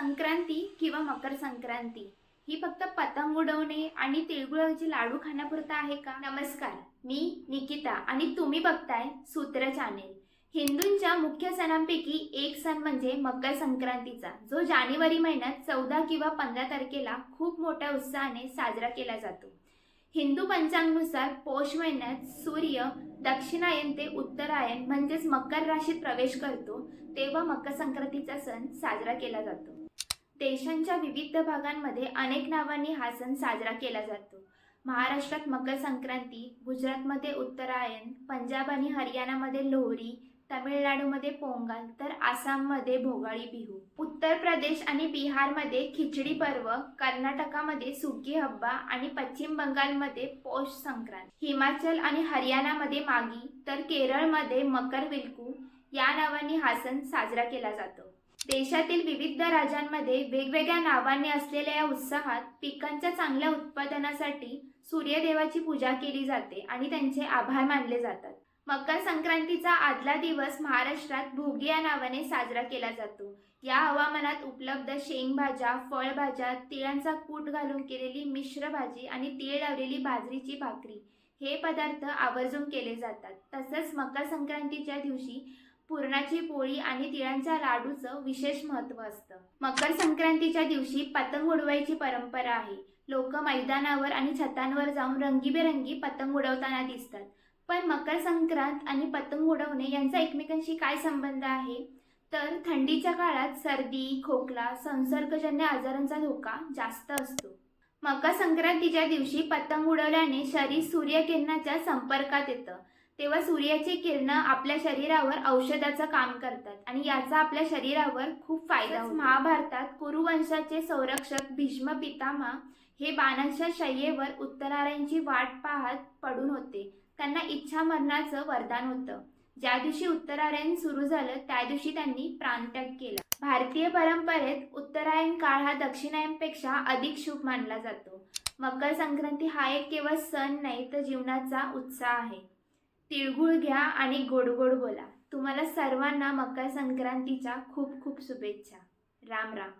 संक्रांती किंवा मकर संक्रांती ही फक्त पतंग उडवणे आणि तिळगुळाचे लाडू खाण्यापुरता आहे का? नमस्कार मी निकिता आणि तुम्ही बघताय सूत्र चॅनेल हिंदूंच्या मुख्य सणांपैकी एक सण म्हणजे मकर संक्रांतीचा जो जानेवारी महिन्यात चौदा किंवा पंधरा तारखेला खूप मोठ्या उत्साहाने साजरा केला जातो. हिंदू पंचांगनुसार पौष महिन्यात सूर्य दक्षिणायन ते उत्तरायण म्हणजेच मकर राशीत प्रवेश करतो तेव्हा मकर संक्रांतीचा सण साजरा केला जातो. देशांच्या विविध भागांमध्ये अनेक नावांनी हा सण साजरा केला जातो. महाराष्ट्रात मकर संक्रांती गुजरातमध्ये उत्तरायण पंजाब आणि हरियाणामध्ये लोहरी तमिळनाडूमध्ये पोंगल तर आसाममध्ये भोगाळी बिहू. उत्तर प्रदेश आणि बिहारमध्ये खिचडी पर्व कर्नाटकामध्ये सुगी हब्बा आणि पश्चिम बंगालमध्ये पौष संक्रांत. हिमाचल आणि हरियाणामध्ये मागी तर केरळमध्ये मकर विलकू या नावाने हा सण साजरा केला जातो. देशातील विविध राज्यांमध्ये वेगवेगळ्या नावाने असलेल्या या उत्साहात पिकांच्या चांगल्या उत्पादनासाठी सूर्यदेवाची पूजा केली जाते आणि त्यांचे आभार मानले जातात. मकर संक्रांतीचा आदला दिवस महाराष्ट्रात भोगी या नावाने साजरा केला जातो. या हवामानात उपलब्ध शेंगभाज्या फळभाज्या तिळांचा कूट घालून केलेली मिश्र भाजी आणि तीळ लावलेली बाजरीची भाकरी हे पदार्थ आवर्जून केले जातात. तसंच मकर संक्रांतीच्या दिवशी पुरणाची पोळी आणि तिळांच्या लाडूचं विशेष महत्त्व असतं. मकर संक्रांतीच्या दिवशी पतंग उडवायची परंपरा आहे. लोक मैदानावर आणि छतांवर जाऊन रंगीबेरंगी पतंग उडवताना दिसतात. पण मकर संक्रांत आणि पतंग उडवणे यांचा एकमेकांशी काय संबंध आहे? तर थंडीच्या काळात सर्दी खोकला संसर्गजन्य आजारांचा धोका जास्त असतो. मकर संक्रांतीच्या दिवशी पतंग उडवल्याने शरीर सूर्यकिरणाच्या संपर्कात येतं. तेव्हा सूर्याची किरणं आपल्या शरीरावर औषधाचं काम करतात. आणि याचा आपल्या शरीरावर खूप फायदा होतो. महाभारतात कुरुवंशाचे संरक्षक भीष्म पितामह हे बाणांच्या शय्येवर उत्तरायणाची वाट पाहत पडून होते. त्यांना इच्छा मरणाचं वरदान होतं. ज्या दिवशी उत्तरायण सुरू झालं त्या दिवशी त्यांनी प्राणत्याग केला. भारतीय परंपरेत उत्तरायण काळ हा दक्षिणायनपेक्षा अधिक शुभ मानला जातो. मकर संक्रांती हा एक केवळ सण नाही तर जीवनाचा उत्साह आहे. तिळगुळ घ्या आणि गोड गोड बोला. तुम्हाला सर्वांना मकर संक्रांतीच्या खूप खूप शुभेच्छा. राम राम.